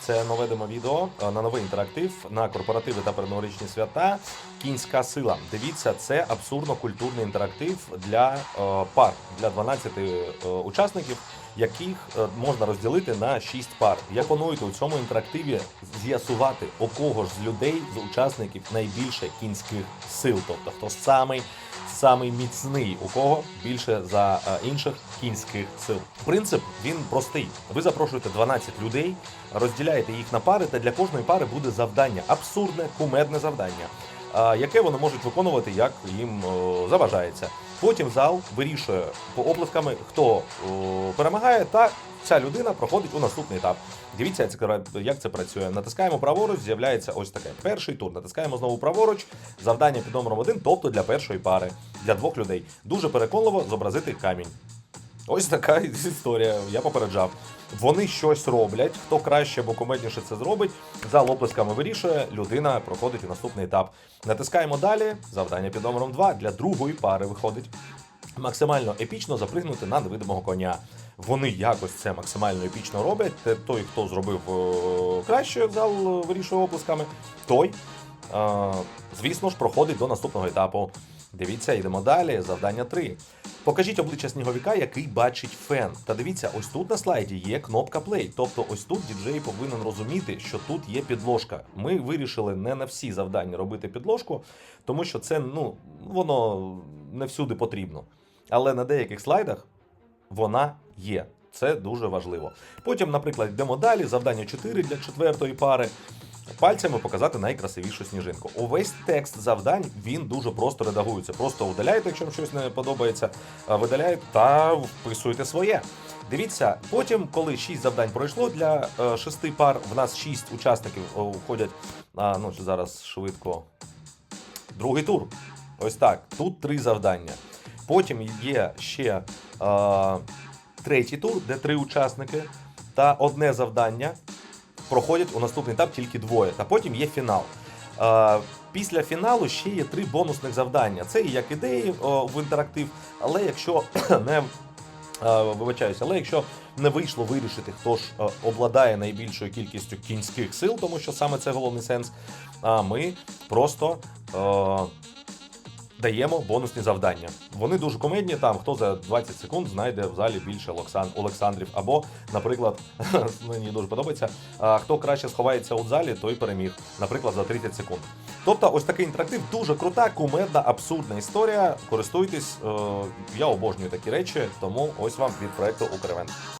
Це нове демо-відео е, на новий інтерактив на корпоративи та передноворічні свята. Кінська сила. Дивіться, це абсурдно-культурний інтерактив для е, пар для 12 е, учасників, яких можна розділити на 6 пар. Я плануєте у цьому інтерактиві з'ясувати, у кого ж з людей, з учасників найбільше кінських сил, тобто хто самий самий міцний, у кого більше за е, інших кінських сил. Принцип він простий. Ви запрошуєте 12 людей, розділяєте їх на пари, та для кожної пари буде завдання, абсурдне, кумедне завдання, е, яке вони можуть виконувати, як їм е, заважається. Потім зал вирішує по оплесками, хто перемагає, та ця людина проходить у наступний етап. Дивіться, як це- працює. Натискаємо праворуч, з'являється ось таке. Перший тур. Натискаємо знову праворуч. Завдання під номером один, тобто для першої пари, для двох людей. Дуже переконливо зобразити камінь. Ось така історія. Я попереджав. Вони щось роблять. Хто краще або кумедніше це зробить, зал оплесками вирішує, людина проходить у наступний етап. Натискаємо далі. Завдання під номером 2 для другої пари виходить. Максимально епічно запригнути на невидимого коня. Вони якось це максимально епічно роблять. Той, хто зробив е, краще, зал е, вирішує оплесками, той, е, звісно ж, проходить до наступного етапу. Дивіться, йдемо далі. Завдання 3. Покажіть обличчя сніговика, який бачить фен. Та дивіться, ось тут на слайді є кнопка play. Тобто, ось тут діджей повинен розуміти, що тут є підложка. Ми вирішили не на всі завдання робити підложку, тому що це ну воно не всюди потрібно. Але на деяких слайдах вона є. Це дуже важливо. Потім, наприклад, йдемо далі. Завдання 4 для четвертої пари. Пальцями показати найкрасивішу сніжинку. Увесь текст завдань він дуже просто редагується. Просто удаляєте, якщо вам щось не подобається, видаляєте та вписуєте своє. Дивіться, потім, коли 6 завдань пройшло для е, 6 пар, в нас 6 учасників входять. А, ну зараз швидко. Другий тур. Ось так. Тут три завдання. Потім є ще е, третій тур, де три учасники, та одне завдання проходять у наступний етап тільки двоє. Та потім є фінал. Е, після фіналу ще є три бонусних завдання. Це і як ідеї о, в інтерактив, але якщо не. Вибачаюся, але якщо не вийшло вирішити, хто ж обладає найбільшою кількістю кінських сил, тому що саме це головний сенс, ми просто даємо бонусні завдання. Вони дуже комедні. Там хто за 20 секунд знайде в залі більше Олександрів. Або, наприклад, мені дуже подобається, хто краще сховається у залі, той переміг. Наприклад, за 30 секунд. Тобто, ось такий інтерактив дуже крута, кумедна, абсурдна історія. Користуйтесь, е, я обожнюю такі речі, тому ось вам від проекту Укревент.